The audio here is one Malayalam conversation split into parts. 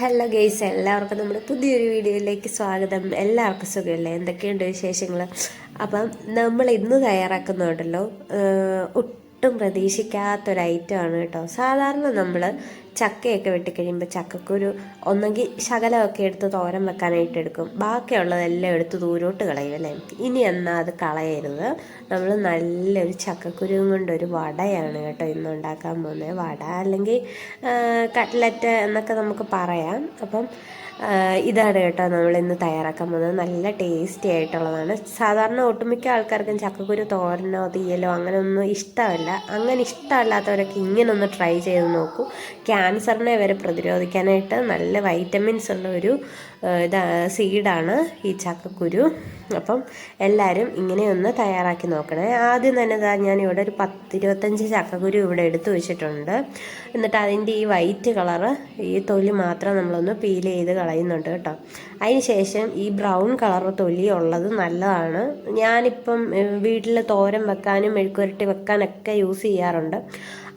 ഹലോ ഗെയ്സ് എല്ലാവർക്കും നമ്മുടെ പുതിയൊരു വീഡിയോയിലേക്ക് സ്വാഗതം. എല്ലാവർക്കും സുഖമല്ലേ? എന്തൊക്കെയുണ്ട് വിശേഷങ്ങൾ അപ്പം നമ്മൾ ഇന്ന് തയ്യാറാക്കുന്നുണ്ടല്ലോ ഒട്ടും പ്രതീക്ഷിക്കാത്തൊരു ഐറ്റമാണ് കേട്ടോ. സാധാരണ നമ്മൾ ചക്കയൊക്കെ വെട്ടിക്കഴിയുമ്പോൾ ചക്കക്കുരു ഒന്നെങ്കിൽ ശകലമൊക്കെ എടുത്ത് തോരൻ വെക്കാനായിട്ട് എടുക്കും. ബാക്കിയുള്ളതെല്ലാം എടുത്ത് ദൂരോട്ട് കളയും അല്ലേ? ഇനി എന്നാൽ അത് കളയരുത്. നമ്മൾ നല്ലൊരു ചക്കക്കുരുവും കൊണ്ടൊരു വടയാണ് കേട്ടോ ഇന്ന് ഉണ്ടാക്കാൻ പോകുന്നത്. വട അല്ലെങ്കിൽ കട്ട്ലറ്റ് എന്നൊക്കെ നമുക്ക് പറയാം. അപ്പം ഇതാണ് കേട്ടോ നമ്മൾ ഇന്ന് തയ്യാറാക്കാൻ പോകുന്നത്. നല്ല ടേസ്റ്റി ആയിട്ടുള്ളതാണ്. സാധാരണ ഒട്ടുമിക്ക ആൾക്കാർക്കും ചക്കക്കുരു തോരനോ തീയലോ അങ്ങനെ ഒന്നും ഇഷ്ടമല്ല. അങ്ങനെ ഇഷ്ടമല്ലാത്തവരൊക്കെ ഇങ്ങനെ ഒന്ന് ട്രൈ ചെയ്ത് നോക്കൂ. ക്യാൻസറിനെ വരെ പ്രതിരോധിക്കാനായിട്ട് നല്ല വൈറ്റമിൻസ് ഉള്ള ഒരു ഇതാ സീഡാണ് ഈ ചക്കക്കുരു. അപ്പം എല്ലാവരും ഇങ്ങനെ ഒന്ന് തയ്യാറാക്കി നോക്കണേ. ആദ്യം തന്നെ ഇതാ ഞാനിവിടെ ഒരു പത്തിരുപത്തഞ്ച് ചക്കക്കുരു ഇവിടെ എടുത്തു വെച്ചിട്ടുണ്ട്. എന്നിട്ട് അതിന്റെ ഈ വൈറ്റ് കളറ് ഈ തൊലി മാത്രം നമ്മളൊന്ന് പീൽ ചെയ്ത് കളയുന്നുണ്ട് കേട്ടോ. അതിന് ശേഷം ഈ ബ്രൗൺ കളർ തൊലി ഉള്ളത് നല്ലതാണ്. ഞാനിപ്പം വീട്ടിൽ തോരൻ വെക്കാനും മെഴുക്കുരട്ടി വെക്കാനൊക്കെ യൂസ് ചെയ്യാറുണ്ട്.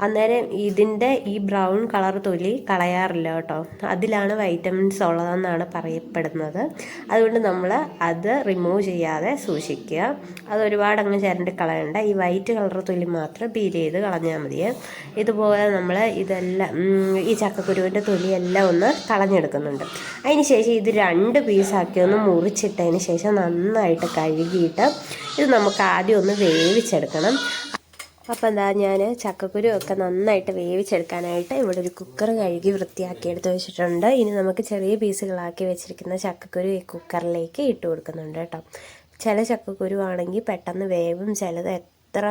അന്നേരം ഇതിന്റെ ഈ ബ്രൗൺ കളർ തൊലി കളയാറില്ല കേട്ടോ. അതിലാണ് വൈറ്റമിൻസ് ഉള്ളതെന്നാണ് പറയപ്പെടുന്നത്. അതുകൊണ്ട് നമ്മൾ അത് റിമൂവ് ചെയ്യാതെ സൂക്ഷിക്കുക. അത് ഒരുപാട് അങ്ങ് ചിരണ്ടി കളയണ്ട. ഈ വൈറ്റ് കളർ തൊലി മാത്രം പീൽ ചെയ്ത് കളഞ്ഞാൽ മതി. ഇതുപോലെ നമ്മൾ ഇതെല്ലാം ഈ ചക്കക്കുരുവിന്റെ തൊലിയെല്ലാം ഒന്ന് കളഞ്ഞെടുക്കുന്നുണ്ട്. അതിന് ശേഷം ഇത് രണ്ട് പീസാക്കി ഒന്ന് മുറിച്ചിട്ടതിന് ശേഷം നന്നായിട്ട് കഴുകിയിട്ട് ഇത് നമുക്ക് ആദ്യം ഒന്ന് വേവിച്ചെടുക്കണം. അപ്പം എന്താ ഞാൻ ചക്കക്കുരു ഒക്കെ നന്നായിട്ട് വേവിച്ചെടുക്കാനായിട്ട് ഇവിടെ ഒരു കുക്കർ കഴുകി വൃത്തിയാക്കി എടുത്ത് വെച്ചിട്ടുണ്ട്. ഇനി നമുക്ക് ചെറിയ പീസുകളാക്കി വെച്ചിരിക്കുന്ന ചക്കക്കുരു ഈ കുക്കറിലേക്ക് ഇട്ട് കൊടുക്കുന്നുണ്ട് കേട്ടോ. ചില ചക്കക്കുരു ആണെങ്കിൽ പെട്ടെന്ന് വേവും ചിലത് എത്ര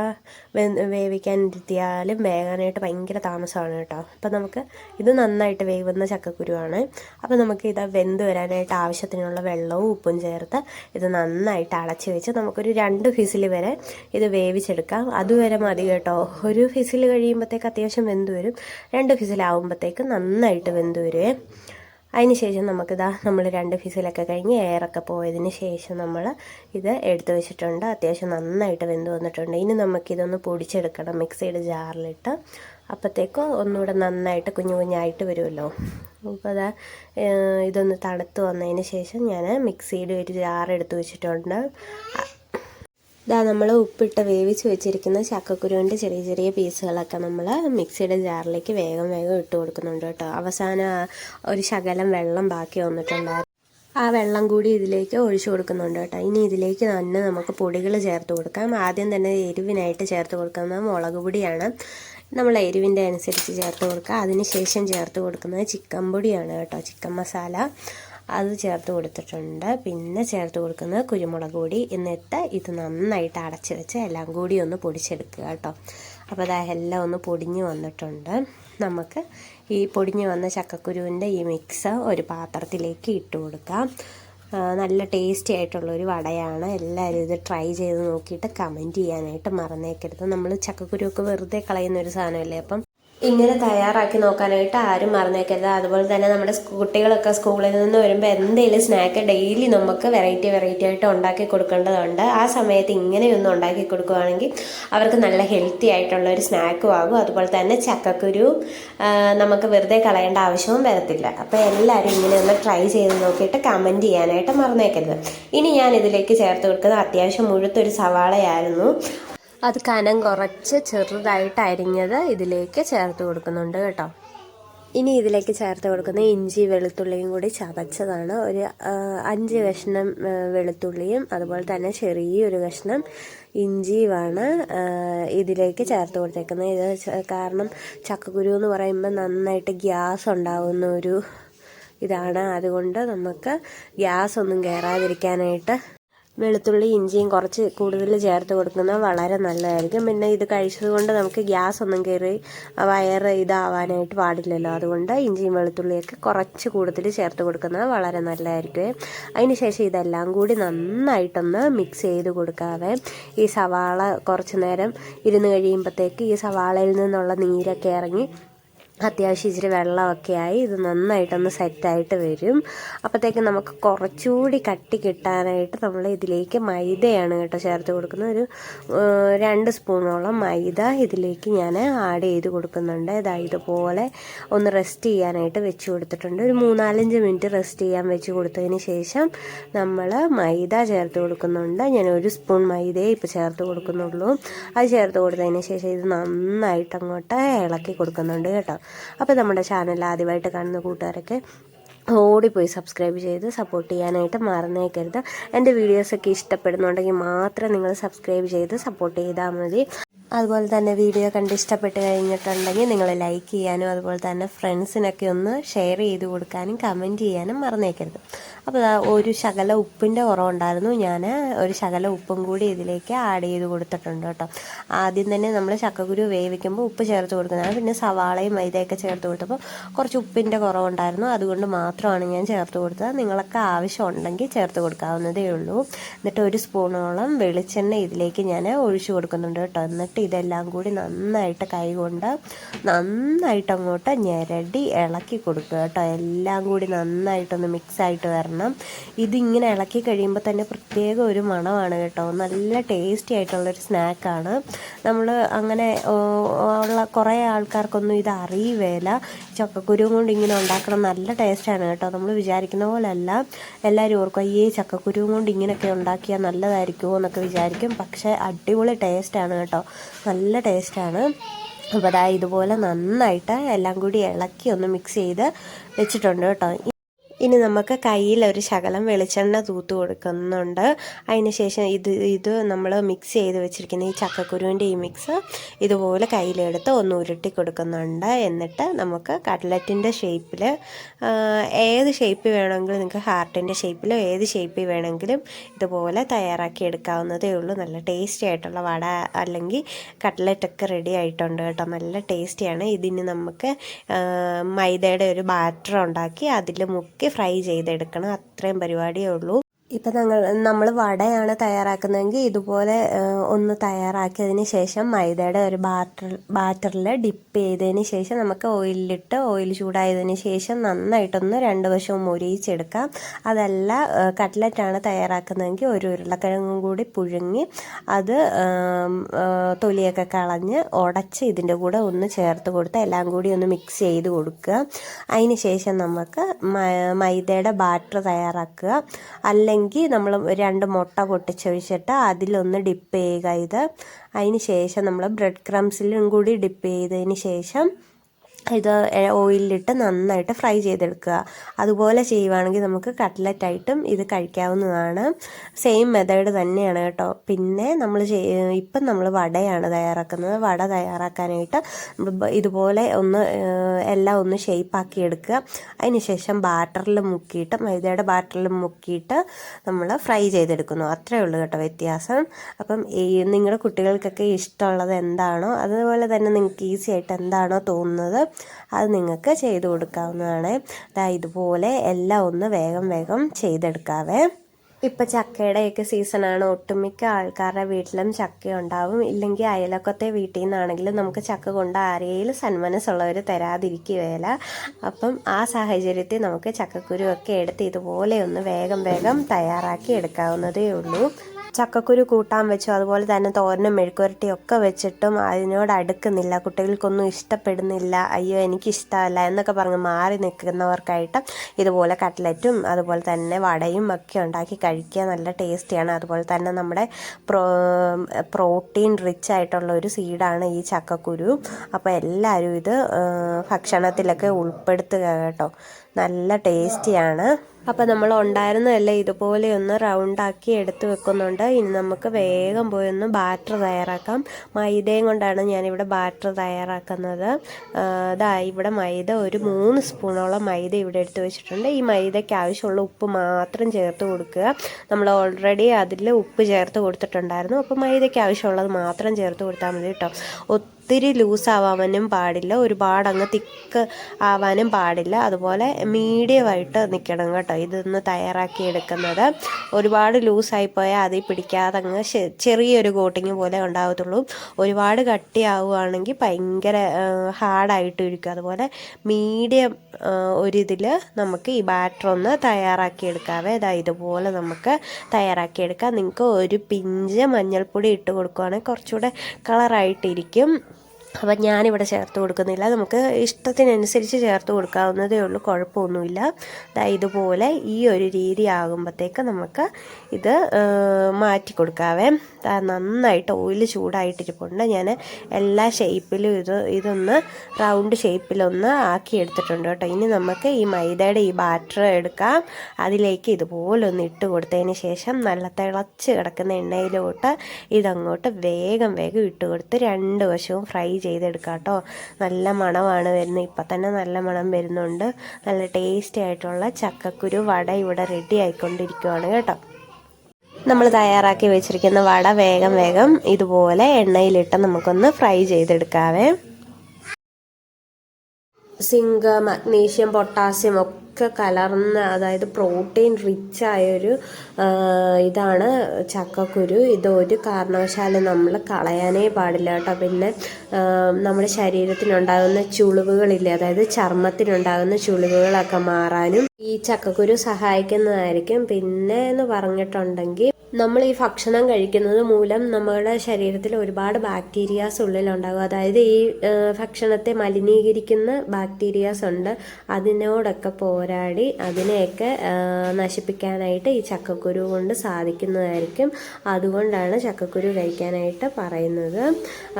വേവിക്കാൻ ഇരുത്തിയാലും വേകാനായിട്ട് ഭയങ്കര താമസമാണ് കേട്ടോ. അപ്പം നമുക്ക് ഇത് നന്നായിട്ട് വേവുന്ന ചക്കക്കുരുവാണ്. അപ്പം നമുക്ക് ഇത് വെന്ത് വരാനായിട്ട് ആവശ്യത്തിനുള്ള വെള്ളവും ഉപ്പും ചേർത്ത് ഇത് നന്നായിട്ട് അടച്ചു വെച്ച് നമുക്കൊരു രണ്ട് ഫിസിൽ വരെ ഇത് വേവിച്ചെടുക്കാം. അതുവരെ മതി കേട്ടോ. ഒരു ഫിസിൽ കഴിയുമ്പോഴത്തേക്ക് അത്യാവശ്യം വെന്ത് വരും. രണ്ട് ഫിസിലാവുമ്പോഴത്തേക്ക് നന്നായിട്ട് വെന്ത് വരുവേ അതിന് ശേഷം നമുക്കിതാ നമ്മൾ രണ്ട് ഫിസിലൊക്കെ കഴിഞ്ഞ് എയറൊക്കെ പോയതിന് ശേഷം നമ്മൾ ഇത് എടുത്തു വെച്ചിട്ടുണ്ട്. അത്യാവശ്യം നന്നായിട്ട് വെന്ത് വന്നിട്ടുണ്ട്. ഇനി നമുക്കിതൊന്ന് പൊടിച്ചെടുക്കണം. മിക്സിയുടെ ജാറിലിട്ട് അപ്പോഴത്തേക്കും ഒന്നുകൂടെ നന്നായിട്ട് കുഞ്ഞു കുഞ്ഞായിട്ട് വരുമല്ലോ. അപ്പോൾ അതാ ഇതൊന്ന് തണുത്ത് വന്നതിന് ശേഷം ഞാൻ മിക്സിയുടെ ഒരു ജാർ എടുത്തു വെച്ചിട്ടുണ്ട്. ഇതാ നമ്മൾ ഉപ്പിട്ട് വേവിച്ച് വെച്ചിരിക്കുന്ന ചക്കക്കുരുവിന്റെ ചെറിയ ചെറിയ പീസുകളൊക്കെ നമ്മൾ മിക്സിയുടെ ജാറിലേക്ക് വേഗം വേഗം ഇട്ട് കൊടുക്കുന്നുണ്ട് കേട്ടോ. അവസാനം ഒരു ശകലം വെള്ളം ബാക്കി വന്നിട്ടുണ്ടായിരുന്നു. ആ വെള്ളം കൂടി ഇതിലേക്ക് ഒഴിച്ചു കൊടുക്കുന്നുണ്ട് കേട്ടോ. ഇനി ഇതിലേക്ക് തന്നെ നമുക്ക് പൊടികൾ ചേർത്ത് കൊടുക്കാം. ആദ്യം തന്നെ എരിവിനായിട്ട് ചേർത്ത് കൊടുക്കുന്നത് മുളക് പൊടിയാണ്. നമ്മൾ എരിവിന്റെ അനുസരിച്ച് ചേർത്ത് കൊടുക്കുക. അതിന് ശേഷം ചേർത്ത് കൊടുക്കുന്നത് ചിക്കൻ പൊടിയാണ് കേട്ടോ. ചിക്കൻ മസാല. അത് ചേർത്ത് കൊടുത്തിട്ടുണ്ട്. പിന്നെ ചേർത്ത് കൊടുക്കുന്നത് കുരുമുളക് പൊടി. എന്നിട്ട് ഇത് നന്നായിട്ട് അടച്ച് വെച്ച് എല്ലാം കൂടി ഒന്ന് പൊടിച്ചെടുക്കുക കേട്ടോ. അപ്പോൾ അതാ എല്ലാം ഒന്ന് പൊടിഞ്ഞ് വന്നിട്ടുണ്ട്. നമുക്ക് ഈ പൊടിഞ്ഞ് വന്ന ചക്കക്കുരുവിന്റെ ഈ മിക്സ് ഒരു പാത്രത്തിലേക്ക് ഇട്ട് കൊടുക്കാം. നല്ല ടേസ്റ്റി ആയിട്ടുള്ള ഒരു വടയാണ്. എല്ലാവരും ഇത് ട്രൈ ചെയ്ത് നോക്കിയിട്ട് കമന്റ് ചെയ്യാനായിട്ട് മറന്നേക്കരുത്. നമ്മൾ ചക്കക്കുരുവൊക്കെ വെറുതെ കളയുന്ന ഒരു സാധനമല്ലേ അപ്പം? ഇങ്ങനെ തയ്യാറാക്കി നോക്കാനായിട്ട് ആരും മറന്നേക്കരുത്. അതുപോലെ തന്നെ നമ്മുടെ കുട്ടികളൊക്കെ സ്കൂളിൽ നിന്ന് വരുമ്പോൾ എന്തെങ്കിലും സ്നാക്ക് ഡെയിലി നമുക്ക് വെറൈറ്റി വെറൈറ്റി ആയിട്ട് ഉണ്ടാക്കി കൊടുക്കേണ്ടതുണ്ട്. ആ സമയത്ത് ഇങ്ങനെയൊന്നും ഉണ്ടാക്കി കൊടുക്കുകയാണെങ്കിൽ അവർക്ക് നല്ല ഹെൽത്തി ആയിട്ടുള്ള ഒരു സ്നാക്കും ആകും. അതുപോലെ തന്നെ ചക്കക്കുരു നമുക്ക് വെറുതെ കളയേണ്ട ആവശ്യവും വരത്തില്ല. അപ്പോൾ എല്ലാവരും ഇങ്ങനെ ഒന്ന് ട്രൈ ചെയ്ത് നോക്കിയിട്ട് കമന്റ് ചെയ്യാനായിട്ട് മറന്നേക്കരുത്. ഇനി ഞാൻ ഇതിലേക്ക് ചേർത്ത് കൊടുക്കുന്നത് അത്യാവശ്യം മുഴുത്തൊരു സവാളയായിരുന്നു. അത് കനം കുറച്ച് ചെറുതായിട്ട് അരിഞ്ഞത് ഇതിലേക്ക് ചേർത്ത് കൊടുക്കുന്നുണ്ട് കേട്ടോ. ഇനി ഇതിലേക്ക് ചേർത്ത് കൊടുക്കുന്ന ഇഞ്ചി വെളുത്തുള്ളിയും കൂടി ചതച്ചതാണ്. ഒരു അഞ്ച് കഷ്ണം വെളുത്തുള്ളിയും അതുപോലെ തന്നെ ചെറിയൊരു കഷ്ണം ഇഞ്ചിയുമാണ് ഇതിലേക്ക് ചേർത്ത് കൊടുത്തേക്കുന്നത്. ഇത് കാരണം ചക്കക്കുരു എന്ന് പറയുമ്പോൾ നന്നായിട്ട് ഗ്യാസ് ഉണ്ടാവുന്ന ഒരു ഇതാണ്. അതുകൊണ്ട് നമുക്ക് ഗ്യാസ് ഒന്നും കയറാതിരിക്കാനായിട്ട് വെളുത്തുള്ളി ഇഞ്ചിയും കുറച്ച് കൂടുതൽ ചേർത്ത് കൊടുക്കുന്നത് വളരെ നല്ലതായിരിക്കും. പിന്നെ ഇത് കഴിച്ചത് കൊണ്ട് നമുക്ക് ഗ്യാസ് ഒന്നും കയറി വയറ് ഇതാവാനായിട്ട് പാടില്ലല്ലോ. അതുകൊണ്ട് ഇഞ്ചിയും വെളുത്തുള്ളിയൊക്കെ കുറച്ച് കൂടുതൽ ചേർത്ത് കൊടുക്കുന്നത് വളരെ നല്ലതായിരിക്കും. അതിന് ശേഷം ഇതെല്ലാം കൂടി നന്നായിട്ടൊന്ന് മിക്സ് ചെയ്ത് കൊടുക്കാതെ ഈ സവാള കുറച്ച് നേരം ഇരുന്ന് കഴിയുമ്പോഴത്തേക്ക് ഈ സവാളയിൽ നിന്നുള്ള നീരൊക്കെ ഇറങ്ങി അത്യാവശ്യം ഇച്ചിരി വെള്ളമൊക്കെ ആയി ഇത് നന്നായിട്ടൊന്ന് സെറ്റായിട്ട് വരും. അപ്പോഴത്തേക്ക് നമുക്ക് കുറച്ചുകൂടി കട്ടി കിട്ടാനായിട്ട് നമ്മൾ ഇതിലേക്ക് മൈദയാണ് കേട്ടോ ചേർത്ത് കൊടുക്കുന്നത്. ഒരു രണ്ട് സ്പൂണോളം മൈദ ഇതിലേക്ക് ഞാൻ ആഡ് ചെയ്ത് കൊടുക്കുന്നുണ്ട്. ഇതാ ഇതുപോലെ ഒന്ന് റെസ്റ്റ് ചെയ്യാനായിട്ട് വെച്ച് കൊടുത്തിട്ടുണ്ട്. ഒരു മൂന്നാലഞ്ച് മിനിറ്റ് റെസ്റ്റ് ചെയ്യാൻ വെച്ച് കൊടുത്തതിന് ശേഷം നമ്മൾ മൈദ ചേർത്ത് കൊടുക്കുന്നുണ്ട്. ഞാൻ ഒരു സ്പൂൺ മൈദയെ ഇപ്പോൾ ചേർത്ത് കൊടുക്കുന്നുള്ളൂ. അത് ചേർത്ത് കൊടുത്തതിന് ശേഷം ഇത് നന്നായിട്ട് അങ്ങോട്ട് ഇളക്കി കൊടുക്കുന്നുണ്ട് കേട്ടോ. അപ്പോൾ നമ്മുടെ ചാനൽ ആദ്യമായിട്ട് കാണുന്ന കൂട്ടുകാരൊക്കെ ഓടിപ്പോയി സബ്സ്ക്രൈബ് ചെയ്ത് സപ്പോർട്ട് ചെയ്യാനായിട്ട് മറന്നേക്കരുത്. എന്റെ വീഡിയോസൊക്കെ ഇഷ്ടപ്പെടുന്നുണ്ടെങ്കിൽ മാത്രം നിങ്ങൾ സബ്സ്ക്രൈബ് ചെയ്ത് സപ്പോർട്ട് ചെയ്താൽ മതി. അതുപോലെ തന്നെ വീഡിയോ കണ്ട് ഇഷ്ടപ്പെട്ട് കഴിഞ്ഞിട്ടുണ്ടെങ്കിൽ നിങ്ങൾ ലൈക്ക് ചെയ്യാനും അതുപോലെ തന്നെ ഫ്രണ്ട്സിനൊക്കെ ഒന്ന് ഷെയർ ചെയ്ത് കൊടുക്കാനും കമന്റ് ചെയ്യാനും മറന്നേക്കരുത്. അപ്പോൾ ഒരു ശകല ഉപ്പിന്റെ കുറവുണ്ടായിരുന്നു. ഞാൻ ഒരു ശകല ഉപ്പും കൂടി ഇതിലേക്ക് ആഡ് ചെയ്ത് കൊടുത്തിട്ടുണ്ട് കേട്ടോ. ആദ്യം തന്നെ നമ്മൾ ചക്കക്കുരു വേവിക്കുമ്പോൾ ഉപ്പ് ചേർത്ത് കൊടുക്കുന്നതാണ് പിന്നെ സവാളയും മൈദയൊക്കെ ചേർത്ത് കൊടുത്തപ്പോൾ കുറച്ച് ഉപ്പിന്റെ കുറവുണ്ടായിരുന്നു. അതുകൊണ്ട് മാത്രമാണ് ഞാൻ ചേർത്ത് കൊടുത്തത്. നിങ്ങളൊക്കെ ആവശ്യമുണ്ടെങ്കിൽ ചേർത്ത് കൊടുക്കാവുന്നതേ ഉള്ളൂ. എന്നിട്ട് ഒരു സ്പൂണോളം വെളിച്ചെണ്ണ ഇതിലേക്ക് ഞാൻ ഒഴിച്ചു കൊടുക്കുന്നുണ്ട് കേട്ടോ. എന്നിട്ട് ഇതെല്ലാം കൂടി നന്നായിട്ട് കൈകൊണ്ട് നന്നായിട്ട് അങ്ങോട്ട് ഞെരടി ഇളക്കി കൊടുക്കുക കേട്ടോ. എല്ലാം കൂടി നന്നായിട്ടൊന്ന് മിക്സ് ആയിട്ട് വരണം. ഇതിങ്ങനെ ഇളക്കി കഴിയുമ്പോൾ തന്നെ പ്രത്യേക ഒരു മണമാണ് കേട്ടോ. നല്ല ടേസ്റ്റി ആയിട്ടുള്ളൊരു സ്നാക്കാണ് നമ്മൾ അങ്ങനെ ഉള്ള കുറേ ആൾക്കാർക്കൊന്നും ഇത് അറിയുകയില്ല ചക്കക്കുരു കൊണ്ട് ഇങ്ങനെ ഉണ്ടാക്കണം നല്ല ടേസ്റ്റാണ് കേട്ടോ. നമ്മൾ വിചാരിക്കുന്ന പോലെയല്ല. എല്ലാവരും ഓർക്കും അയ്യേ ചക്കക്കുരു കൊണ്ട് ഇങ്ങനെയൊക്കെ ഉണ്ടാക്കിയാൽ നല്ലതായിരിക്കുമോ എന്നൊക്കെ വിചാരിക്കും. പക്ഷേ അടിപൊളി ടേസ്റ്റാണ് കേട്ടോ. നല്ല ടേസ്റ്റാണ് അപ്പോൾ അതാ ഇതുപോലെ നന്നായിട്ട് എല്ലാം കൂടി ഇളക്കി ഒന്ന് മിക്സ് ചെയ്ത് വെച്ചിട്ടുണ്ട് കേട്ടോ. ഇനി നമുക്ക് കയ്യിൽ ഒരു ശകലം വെളിച്ചെണ്ണ തൂത്ത് കൊടുക്കുന്നുണ്ട്. അതിന് ശേഷം ഇത് ഇത് നമ്മൾ മിക്സ് ചെയ്ത് വെച്ചിരിക്കുന്ന ഈ ചക്കക്കുരുവിന്റെ ഈ മിക്സ് ഇതുപോലെ കയ്യിലെടുത്ത് ഒന്ന് ഉരുട്ടി കൊടുക്കുന്നുണ്ട്. എന്നിട്ട് നമുക്ക് കട്ട്ലറ്റിന്റെ ഷേപ്പിൽ ഏത് ഷേപ്പ് വേണമെങ്കിലും നിങ്ങൾക്ക് ഹാർട്ടിന്റെ ഷേപ്പിലോ ഏത് ഷേപ്പിൽ വേണമെങ്കിലും ഇതുപോലെ തയ്യാറാക്കി എടുക്കാവുന്നതേ ഉള്ളൂ. നല്ല ടേസ്റ്റി ആയിട്ടുള്ള വട അല്ലെങ്കിൽ കട്ട്ലറ്റൊക്കെ റെഡി ആയിട്ടുണ്ട് കേട്ടോ. നല്ല ടേസ്റ്റിയാണ് ഇതിന് നമുക്ക് മൈദയുടെ ഒരു ബാറ്റർ ഉണ്ടാക്കി അതിൽ മുക്കി ഫ്രൈ ചെയ്തെടുക്കണം. അത്രയും പരിപാടിയേ ഉള്ളൂ. ഇപ്പം ഞങ്ങൾ നമ്മൾ വടയാണ് തയ്യാറാക്കുന്നതെങ്കിൽ ഇതുപോലെ ഒന്ന് തയ്യാറാക്കിയതിന് ശേഷം മൈദയുടെ ഒരു ബാറ്റർ ബാറ്ററിൽ ഡിപ്പ് ചെയ്തതിന് ശേഷം നമുക്ക് ഓയിലിട്ട് ഓയിൽ ചൂടായതിന് ശേഷം നന്നായിട്ടൊന്ന് രണ്ട് വശവും മുരിയിച്ചെടുക്കാം. അതല്ല കട്ട്ലറ്റാണ് തയ്യാറാക്കുന്നതെങ്കിൽ ഒരു ഉരുളക്കിഴങ്ങും കൂടി പുഴുങ്ങി അത് തൊലിയൊക്കെ കളഞ്ഞ് ഉടച്ച് ഇതിന്റെ കൂടെ ഒന്ന് ചേർത്ത് കൊടുത്ത് എല്ലാം കൂടി ഒന്ന് മിക്സ് ചെയ്ത് കൊടുക്കുക. അതിന് ശേഷം നമുക്ക് മൈദയുടെ ബാറ്റർ തയ്യാറാക്കുക. അല്ലെങ്കിൽ നമ്മൾ രണ്ട് മുട്ട പൊട്ടിച്ചൊഴിച്ചിട്ട് അതിലൊന്ന് ഡിപ്പ് ചെയ്യുക ഇത്. അതിന് ശേഷം നമ്മൾ ബ്രെഡ് ക്രംസിലും കൂടി ഡിപ്പ് ചെയ്തതിന് ശേഷം ഇത് ഓയിലിട്ട് നന്നായിട്ട് ഫ്രൈ ചെയ്തെടുക്കുക. അതുപോലെ ചെയ്യുവാണെങ്കിൽ നമുക്ക് കട്ട്ലറ്റായിട്ടും ഇത് കഴിക്കാവുന്നതാണ്. സെയിം മെത്തേഡ് തന്നെയാണ് കേട്ടോ. പിന്നെ നമ്മൾ ഇപ്പം നമ്മൾ വടയാണ് തയ്യാറാക്കുന്നത്. വട തയ്യാറാക്കാനായിട്ട് ഇതുപോലെ ഒന്ന് എല്ലാം ഒന്ന് ഷേപ്പാക്കി എടുക്കുക. അതിനുശേഷം ബാറ്ററിൽ മുക്കിയിട്ട് മൈദയുടെ ബാറ്ററിൽ മുക്കിയിട്ട് നമ്മൾ ഫ്രൈ ചെയ്തെടുക്കുന്നു. അത്രയേ ഉള്ളൂ കേട്ടോ വ്യത്യാസം. അപ്പം ഈ നിങ്ങളുടെ കുട്ടികൾക്കൊക്കെ ഇഷ്ടമുള്ളത് എന്താണോ അതുപോലെ തന്നെ നിങ്ങൾക്ക് ഈസി ആയിട്ട് എന്താണോ തോന്നുന്നത് അത് നിങ്ങൾക്ക് ചെയ്തു കൊടുക്കാവുന്നതാണ്. ദാ ഇതുപോലെ എല്ലാം ഒന്ന് വേഗം വേഗം ചെയ്തെടുക്കാവേ. ഇപ്പം ചക്കയുടെയൊക്കെ സീസണാണ്. ഒട്ടുമിക്ക ആൾക്കാരുടെ വീട്ടിലും ചക്ക ഉണ്ടാവും ഇല്ലെങ്കിൽ അയലക്കത്തെ വീട്ടിൽ നിന്നാണെങ്കിലും നമുക്ക് ചക്ക കൊണ്ട് ആരെയും സന്മനസ്സുള്ളവർ തരാതിരിക്കുകയില്ല. അപ്പം ആ സാഹചര്യത്തിൽ നമുക്ക് ചക്കക്കുരു ഒക്കെ എടുത്ത് ഇതുപോലെ ഒന്ന് വേഗം വേഗം തയ്യാറാക്കി എടുക്കാവുന്നതേ ഉള്ളൂ ചക്കക്കുരു കൂട്ടാൻ വെച്ചു. അതുപോലെ തന്നെ തോരനും മെഴുക്കുരട്ടിയും ഒക്കെ വെച്ചിട്ടും അതിനോട് അടുക്കുന്നില്ല. കുട്ടികൾക്കൊന്നും ഇഷ്ടപ്പെടുന്നില്ല. അയ്യോ എനിക്കിഷ്ടമല്ല എന്നൊക്കെ പറഞ്ഞ് മാറി നിൽക്കുന്നവർക്കായിട്ട് ഇതുപോലെ കട്ട്ലറ്റും അതുപോലെ തന്നെ വടയും ഒക്കെ ഉണ്ടാക്കി കഴിക്കുക നല്ല ടേസ്റ്റിയാണ്. അതുപോലെ തന്നെ നമ്മുടെ പ്രോ പ്രോട്ടീൻ റിച്ച് ആയിട്ടുള്ള ഒരു സീഡാണ് ഈ ചക്കക്കുരു. അപ്പോൾ എല്ലാവരും ഇത് ഭക്ഷണത്തിലൊക്കെ ഉൾപ്പെടുത്തുക കേട്ടോ. നല്ല ടേസ്റ്റിയാണ്. അപ്പോൾ നമ്മൾ ഉണ്ടായിരുന്നതല്ലേ ഇതുപോലെ ഒന്ന് റൗണ്ടാക്കി എടുത്ത് വെക്കുന്നുണ്ട്. ഇനി നമുക്ക് വേഗം പോയി ഒന്ന് ബാറ്റർ തയ്യാറാക്കാം. മൈദയും കൊണ്ടാണ് ഞാനിവിടെ ബാറ്റർ തയ്യാറാക്കുന്നത്. ഇതാ ഇവിടെ മൈദ ഒരു മൂന്ന് സ്പൂണോളം മൈദ ഇവിടെ എടുത്ത് വെച്ചിട്ടുണ്ട്. ഈ മൈദയ്ക്ക് ആവശ്യമുള്ള ഉപ്പ് മാത്രം ചേർത്ത് കൊടുക്കുക. നമ്മൾ ഓൾറെഡി അതിൽ ഉപ്പ് ചേർത്ത് കൊടുത്തിട്ടുണ്ടായിരുന്നു. അപ്പോൾ മൈദയ്ക്ക് ആവശ്യമുള്ളത് മാത്രം ചേർത്ത് കൊടുത്താൽ മതി കേട്ടോ. ഒത്തിരി ലൂസ് ആവാനും പാടില്ല. ഒരുപാട് അങ്ങ് തിക്ക് ആവാനും പാടില്ല. അതുപോലെ മീഡിയമായിട്ട് നിൽക്കണം കേട്ടോ. ഇതൊന്ന് തയ്യാറാക്കി എടുക്കുന്നത്. ഒരുപാട് ലൂസായി പോയാൽ അതിൽ പിടിക്കാതെ അങ്ങ് ചെറിയൊരു കോട്ടിങ് പോലെ ഉണ്ടാകത്തുള്ളൂ ഒരുപാട് കട്ടിയാവുകയാണെങ്കിൽ ഭയങ്കര ഹാർഡായിട്ട് ഇരിക്കും. അതുപോലെ മീഡിയം ഒരിതിൽ നമുക്ക് ഈ ബാറ്റർ ഒന്ന് തയ്യാറാക്കി എടുക്കാവേ. ഇതാ ഇതുപോലെ നമുക്ക് തയ്യാറാക്കി എടുക്കാം. നിങ്ങൾക്ക് ഒരു പിഞ്ച് മഞ്ഞൾപ്പൊടി ഇട്ട് കൊടുക്കുകയാണെങ്കിൽ കുറച്ചുകൂടെ കളറായിട്ടിരിക്കും. അപ്പം ഞാനിവിടെ ചേർത്ത് കൊടുക്കുന്നില്ല. നമുക്ക് ഇഷ്ടത്തിനനുസരിച്ച് ചേർത്ത് കൊടുക്കാവുന്നതേ ഉള്ളൂ. കുഴപ്പമൊന്നുമില്ല. ദാ ഇതുപോലെ ഈ ഒരു രീതി ആകുമ്പോഴത്തേക്ക് നമുക്ക് ഇത് മാറ്റി കൊടുക്കാവേ. നന്നായിട്ട് ഓയിൽ ചൂടായിട്ടിരിപ്പുണ്ട്. ഞാൻ എല്ലാ ഷേപ്പിലും ഇത് ഇതൊന്ന് റൗണ്ട് ഷേപ്പിലൊന്ന് ആക്കി എടുത്തിട്ടുണ്ട് കേട്ടോ. ഇനി നമുക്ക് ഈ മൈദയുടെ ഈ ബാറ്റർ എടുക്കാം. അതിലേക്ക് ഇതുപോലെ ഒന്ന് ഇട്ട് കൊടുത്തതിന് ശേഷം നല്ല തിളച്ച് കിടക്കുന്ന എണ്ണയിലോട്ട് ഇതങ്ങോട്ട് വേഗം വേഗം ഇട്ട് കൊടുത്ത് രണ്ട് വശവും ഫ്രൈ ചെയ്തെടുക്കാം കേട്ടോ നല്ല മണമാണ് വരുന്നത്. ഇപ്പം തന്നെ നല്ല മണം വരുന്നുണ്ട്. നല്ല ടേസ്റ്റി ആയിട്ടുള്ള ചക്കക്കുരു വട ഇവിടെ റെഡി ആയിക്കൊണ്ടിരിക്കുവാണ് കേട്ടോ. നമ്മൾ തയ്യാറാക്കി വെച്ചിരിക്കുന്ന വട വേഗം വേഗം ഇതുപോലെ എണ്ണയിലിട്ട് നമുക്കൊന്ന് ഫ്രൈ ചെയ്തെടുക്കാവേ. സിങ്ക് മഗ്നീഷ്യം പൊട്ടാസ്യം ഒക്കെ കലർന്ന അതായത് പ്രോട്ടീൻ റിച്ച് ആയൊരു ഇതാണ് ചക്കക്കുരു. ഇത് ഒരു കാരണവശാലും നമ്മൾ കളയാനേ പാടില്ല കേട്ടോ. പിന്നെ നമ്മുടെ ശരീരത്തിനുണ്ടാകുന്ന ചുളിവുകളില്ലേ അതായത് ചർമ്മത്തിനുണ്ടാകുന്ന ചുളിവുകളൊക്കെ മാറാനും ഈ ചക്കക്കുരു സഹായിക്കുന്നതായിരിക്കും. പിന്നെ എന്ന് പറഞ്ഞിട്ടുണ്ടെങ്കിൽ നമ്മൾ ഈ ഭക്ഷണം കഴിക്കുന്നത് മൂലം നമ്മുടെ ശരീരത്തിൽ ഒരുപാട് ബാക്ടീരിയാസ് ഉള്ളിലുണ്ടാകും. അതായത് ഈ ഭക്ഷണത്തെ മലിനീകരിക്കുന്ന ബാക്ടീരിയാസ് ഉണ്ട്. അതിനോടൊക്കെ പോരാടി അതിനെയൊക്കെ നശിപ്പിക്കാനായിട്ട് ഈ ചക്കക്കുരു കൊണ്ട് സാധിക്കുന്നതായിരിക്കും. അതുകൊണ്ടാണ് ചക്കക്കുരു കഴിക്കാനായിട്ട് പറയുന്നത്.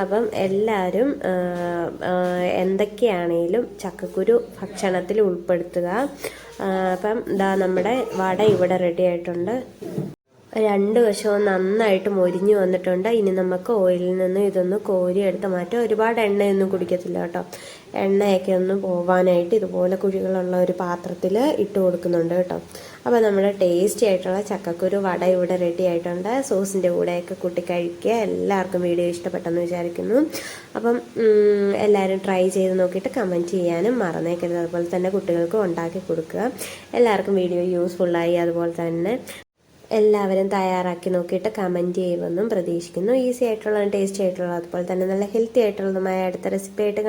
അപ്പം എല്ലാവരും എന്തൊക്കെയാണേലും ചക്കക്കുരു ഭക്ഷണത്തിൽ ഉൾപ്പെടുത്തുക. അപ്പം ഇതാ നമ്മുടെ വട ഇവിടെ റെഡി ആയിട്ടുണ്ട്. രണ്ട് വശവും നന്നായിട്ട് മൊരിഞ്ഞു വന്നിട്ടുണ്ട്. ഇനി നമുക്ക് ഓയിലിൽ നിന്ന് ഇതൊന്ന് കോരി എടുത്ത് മാറ്റാം. ഒരുപാട് എണ്ണയൊന്നും കുടിക്കത്തില്ല കേട്ടോ. എണ്ണയൊക്കെ ഒന്ന് പോവാനായിട്ട് ഇതുപോലെ കുഴികളുള്ള ഒരു പാത്രത്തിൽ ഇട്ട് കൊടുക്കുന്നുണ്ട് കേട്ടോ. അപ്പോൾ നമ്മുടെ ടേസ്റ്റി ആയിട്ടുള്ള ചക്കക്കുരു വട ഇവിടെ റെഡി ആയിട്ടുണ്ട്. സോസിന്റെ കൂടെയൊക്കെ കൂട്ടി കഴിക്കുക. എല്ലാവർക്കും വീഡിയോ ഇഷ്ടപ്പെട്ടെന്ന് വിചാരിക്കുന്നു. അപ്പം എല്ലാവരും ട്രൈ ചെയ്ത് നോക്കിയിട്ട് കമന്റ് ചെയ്യാനും മറന്നേക്കരുത്. അതുപോലെ തന്നെ കുട്ടികൾക്കും ഉണ്ടാക്കി കൊടുക്കുക. എല്ലാവർക്കും വീഡിയോ യൂസ്ഫുള്ളായി അതുപോലെ തന്നെ എല്ലാവരും തയ്യാറാക്കി നോക്കിയിട്ട് കമന്റ് ചെയ്യുമെന്നും പ്രതീക്ഷിക്കുന്നു. ഈസി ആയിട്ടുള്ള ടേസ്റ്റി ആയിട്ടുള്ള അതുപോലെ തന്നെ നല്ല ഹെൽത്തി ആയിട്ടുള്ളതുമായ അടുത്ത റെസിപ്പി ആയിട്ട്